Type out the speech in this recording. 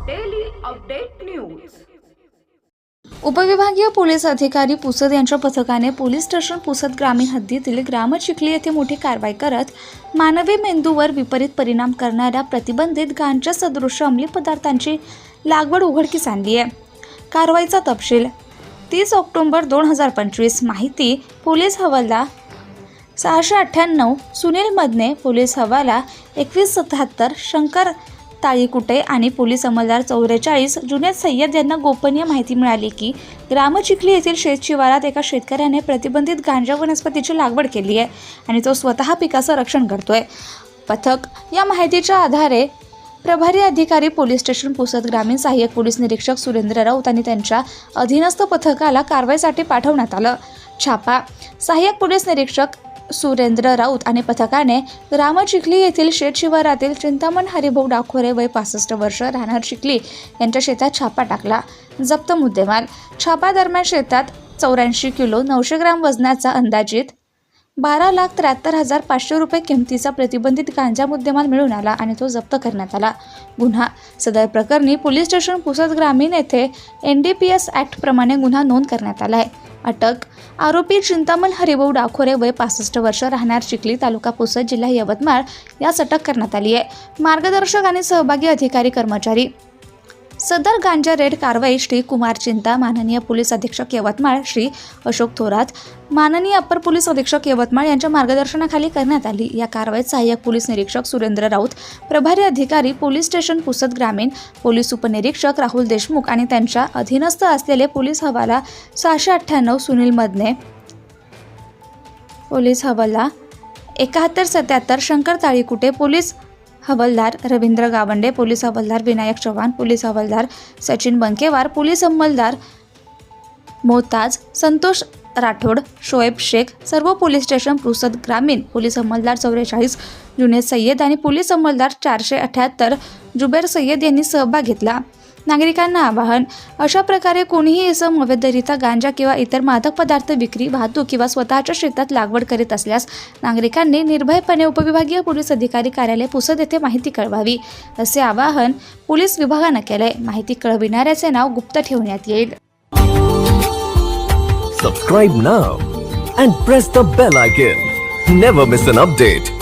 Update news उपविभागीय police अधिकारी पुसद यांच्या पथकाने पोलीस स्टेशन पुसद ग्रामीण हद्दीतील ग्रामचिखली येथे मोठी कारवाई करत मानवी मेंदूवर विपरीत परिणाम करणाऱ्या प्रतिबंधित गांजा सदृश अंमली पदार्थांची लागवड उघडकीस आणली आहे. कारवाईचा तपशील तीस ऑक्टोंबर दोन हजार पंचवीस. माहिती पोलीस हवाला सहाशे अठ्ठ्याण्णव सुनील मदने पोलीस हवाला एकवीस सत्याहत्तर शंकर ताळीकुटे आणि पोलीस अंमलदार चौवेचाळीस जुन्या सय्यद यांना गोपनीय माहिती मिळाली की ग्रामचिखली येथील शेतशिवारात एका शेतकऱ्याने प्रतिबंधित गांजा वनस्पतीची लागवड केली आहे आणि तो स्वतः पिकाचं रक्षण करतोय. पथक या माहितीच्या आधारे प्रभारी अधिकारी पोलीस स्टेशन पुसद ग्रामीण सहाय्यक पोलीस निरीक्षक सुरेंद्र राऊत आणि त्यांच्या अधीनस्थ पथकाला कारवाईसाठी पाठवण्यात आलं. छापा सहाय्यक पोलीस निरीक्षक सुरेंद्र राऊत आणि पथकाने रामचिखली येथील शेत शिवारातील चिंतामण हरिभाऊ डाखोरे वय पासष्ट वर्ष राहणार चिखली यांच्या शेतात छापा टाकला. जप्त मुद्देमाल. छापा दरम्यान शेतात चौऱ्याऐंशी किलो नऊशे ग्राम वजनाचा अंदाजित बारा लाख त्र्याहत्तर हजार पाचशे रुपये किमतीचा प्रतिबंधित गांजा मुद्देमाल मिळून आला आणि तो जप्त करण्यात आला. गुन्हा. सदर प्रकरणी पोलीस स्टेशन पुसद ग्रामीण येथे एन डी पी एस ॲक्टप्रमाणे गुन्हा नोंद करण्यात आला आहे अटक. आरोपी चिंतामल हरिभाऊ डाखोरे वय पासष्ट वर्ष राहणार चिखली तालुका पुसद जिल्हा यवतमाळ. यास अटक करण्यात आली आहे. मार्गदर्शक आणि सहभागी अधिकारी कर्मचारी. सदर गांजा रेड कारवाई श्री कुमार चिंता माननीय पोलीस अधीक्षक यवतमाळ श्री अशोक थोरात माननीय अप्पर पोलीस अधीक्षक यवतमाळ यांच्या मार्गदर्शनाखाली करण्यात आली. या कारवाईत सहाय्यक पोलीस निरीक्षक सुरेंद्र राऊत प्रभारी अधिकारी पोलीस स्टेशन पुसद ग्रामीण पोलीस उपनिरीक्षक राहुल देशमुख आणि त्यांच्या अधीनस्थ असलेले पोलीस हवाला सहाशे अठ्ठ्याण्णव सुनील मदने पोलीस हवाला एकाहत्तर सत्याहत्तर शंकर ताळीकुटे पोलीस हवालदार रवींद्र गावंडे पोलीस हवालदार विनायक चव्हाण पोलीस हवालदार सचिन बंकेवार पोलीस अंमलदार मोहताज संतोष राठोड शोएब शेख सर्व पोलीस स्टेशन पुसद ग्रामीण पोलीस अंमलदार चौवेचाळीस जुने सय्यद आणि पोलीस अंमलदार चारशे अठ्याहत्तर जुबेर सय्यद यांनी सहभाग घेतला. नागरिकांना आवाहन अशा प्रकारे कोणीही इसम अवैधरित्या गांजा किंवा इतर मादक पदार्थ विक्री वाहतूक किंवा स्वतःच्या शेतात लागवड करीत असल्यास नागरिकांनी निर्भयपणे उपविभागीय पोलीस अधिकारी कार्यालय पुसद येथे माहिती कळवावी असे आवाहन पोलीस विभागानं केलंय. माहिती कळविणाऱ्याचे नाव गुप्त ठेवण्यात येईल. Subscribe now and press the bell icon never miss an update